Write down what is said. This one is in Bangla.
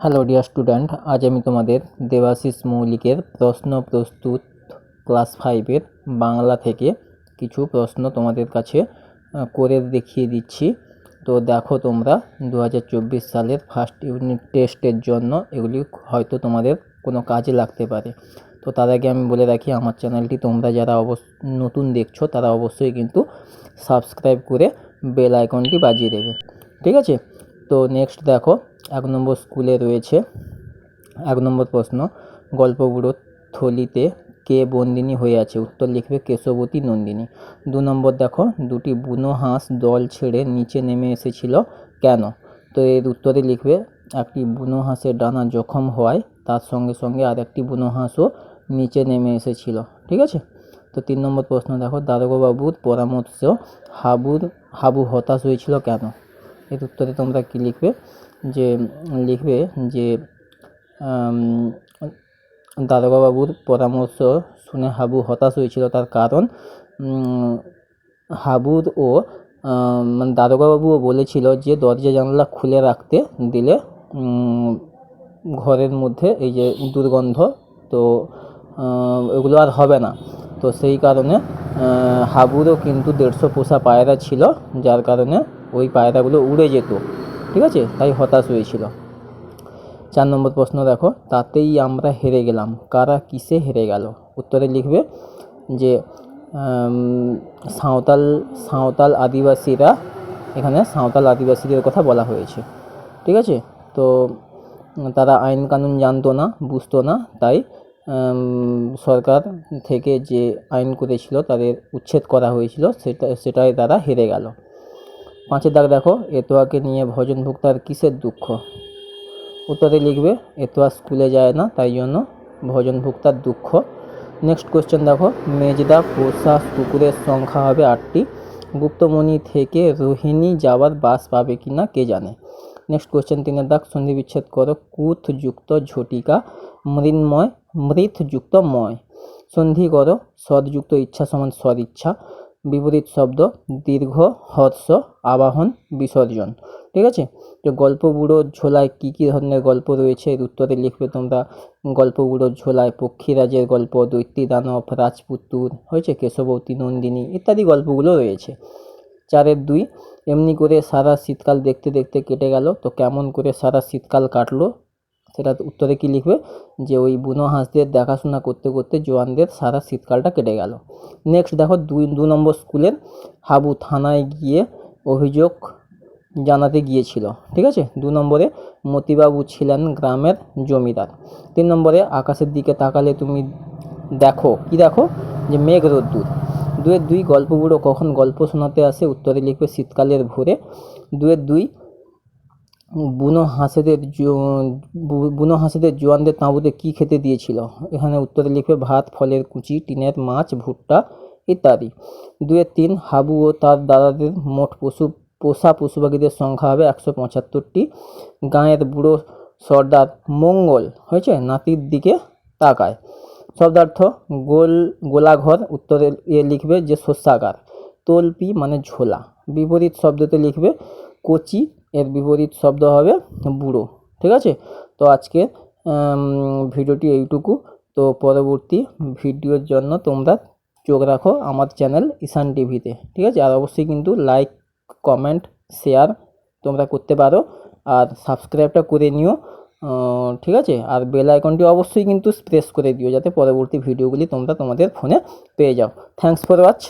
হ্যালো ডিয়ার স্টুডেন্ট আজ আমি তোমাদের দেবাশিস মৌলিকের প্রশ্ন প্রস্তুত ক্লাস ফাইভের বাংলা থেকে কিছু প্রশ্ন তোমাদের কাছে করে দেখিয়ে দিচ্ছি। তো দেখো তোমরা দু হাজার চব্বিশ সালের ফার্স্ট ইউনিট টেস্টের জন্য এগুলি হয়তো তোমাদের কোনো কাজে লাগতে পারে। তো তার আগে আমি বলে রাখি, আমার চ্যানেলটি তোমরা যারা অবশ্য নতুন দেখছ, তারা অবশ্যই কিন্তু সাবস্ক্রাইব করে বেল আইকনটি বাজিয়ে দেবে। ঠিক আছে? তো নেক্সট দেখো এক নম্বর স্কুলে রয়েছে। এক নম্বর প্রশ্ন গল্পগুলো থলিতে কে বন্দিনী হয়ে আছে? উত্তর লিখবে কেশবতী নন্দিনী। দু নম্বর দেখো, দুটি বুনো হাঁস দল ছেড়ে নিচে নেমে এসেছিল কেন? তো এর উত্তরে লিখবে, একটি বুনো হাঁসের ডানা জখম হওয়ায় তার সঙ্গে সঙ্গে আর একটি বুনো হাঁসও নিচে নেমে এসেছিল। ঠিক আছে? তো তিন নম্বর প্রশ্ন দেখো দারোগাবাবুর পরামর্শ হাবুর হাবু হতাশ হয়েছিল কেন? এর উত্তরে তোমরা কি লিখবে? যে লিখবে যে দারোগাবাবুর পরামর্শ শুনে হাবু হতাশ হয়েছিল তার কারণ হাবুর ও মানে দারোগাবাবুও বলেছিল যে দরজা জানলা খুলে রাখতে দিলে ঘরের মধ্যে এই যে দুর্গন্ধ তো এগুলো আর হবে না। তো সেই কারণে হাবুরও কিন্তু দেড়শো পোষা পায়রা ছিল, যার কারণে ওই পায়রাগুলো উড়ে যেত, ঠিক আছে? তাই হতাশ হয়েছিল। চার নম্বর প্রশ্ন দেখো, তাতেই আমরা হেরে গেলাম। কারা কিসে হেরে গেল? উত্তরে লিখবে যে সাঁওতাল সাঁওতাল আদিবাসীরা, এখানে সাঁওতাল আদিবাসীদের কথা বলা হয়েছে, ঠিক আছে? তো, তারা আইন কানুন জানতো না, বুঝতো না, তাই সরকার থেকে যে আইন করেছিল, তাদের উচ্ছেদ করা হয়েছিল, সেটা সেটাই তারা হেরে গেল। পাঁচের দাগ দেখো, এতোয়াকে নিয়ে ভজন ভুক্তার কিসের দুঃখ? উত্তরে লিখবে, এতোয়া স্কুলে যায় না, তাই জন্য ভজন ভুক্তার দুঃখ। নেক্সট কোশ্চেন দেখো, মেজদা পোষা কুকুরের সংখ্যা হবে আটটি। গুপ্তমণি থেকে রোহিণী যাওয়ার বাস পাবে কি না কে জানে? নেক্সট কোশ্চেন তিনের দাগ, সন্ধি বিচ্ছেদ করো কুথ যুক্ত ঝটিকা, মৃন্ময় মৃৎ যুক্ত ময়। সন্ধি করো, সদযুক্ত ইচ্ছা সমান সদ ইচ্ছা বিপরীত শব্দ, দীর্ঘ, হর্ষ, আবাহন, বিসর্জন। ঠিক আছে? তো গল্প বুড়ো ঝোলায় কী কী ধরনের গল্প রয়েছে? এর উত্তরে লিখবে তোমরা গল্প বুড়ো ঝোলায় পক্ষীরাজের গল্প দৈত্যী দানব, রাজপুত্তুর, হয়েছে কেশবতী, নন্দিনী ইত্যাদি গল্পগুলো রয়েছে। চারের দুই, এমনি করে সারা শীতকাল দেখতে দেখতে কেটে গেল, তো কেমন করে সারা শীতকাল কাটলো? সেটা উত্তরে কি লিখবে? যে ওই বুনো হাঁসদের দেখাশোনা করতে করতে জোয়ানদের সারা শীতকালটা কেটে গেল। নেক্সট দেখো দুই, দু নম্বর স্কুলের হাবু থানায় গিয়ে অভিযোগ জানাতে গিয়েছিল। ঠিক আছে? দু নম্বরে মতিবাবু ছিলেন গ্রামের জমিদার। তিন নম্বরে আকাশের দিকে তাকালে তুমি দেখো, কি দেখো? যে মেঘ রোদ্দুর। দুয়ের দুই গল্পগুলো কখন গল্প শোনাতে আসে উত্তরে লিখবে শীতকালের ভোরে। দুয়ের দুই বুনো হাঁসেদের বুনো হাঁসেদের জোয়ানদের তাঁবুতে কী খেতে দিয়েছিল? এখানে উত্তরে লিখবে ভাত, ফলের কুচি, টিনের মাছ, ভুট্টা ইত্যাদি। দুয়ের তিন, হাবু ও তার দাদাদের মোট পশু, পোষা পশু পাখিদের সংখ্যা হবে একশো পঁচাত্তরটি। গাঁয়ের বুড়ো সর্দার মঙ্গল, হয়েছে? নাতির দিকে তাকায়। শব্দার্থ, গোল, গোলাঘর, উত্তরে এ লিখবে যে শস্যাগার। তলপি মানে ঝোলা। বিপরীত শব্দতে লিখবে, কচি এর বিপরীত শব্দ হবে বুড়ো, ঠিক আছে? তো আজকে ভিডিওটি এইটুকু। তো পরবর্তী ভিডিওর জন্য তোমরা চোখ রাখো আমার চ্যানেল ঈশান টিভিতে, ঠিক আছে? আর অবশ্যই কিন্তু লাইক, কমেন্ট, শেয়ার তোমরা করতে পারো। আর সাবস্ক্রাইবটা করে নিও ঠিক আছে? আর বেল আইকনটি অবশ্যই কিন্তু প্রেস করে দিও, যাতে পরবর্তী ভিডিওগুলি তোমরা তোমাদের ফোনে পেয়ে যাও। Thanks for watch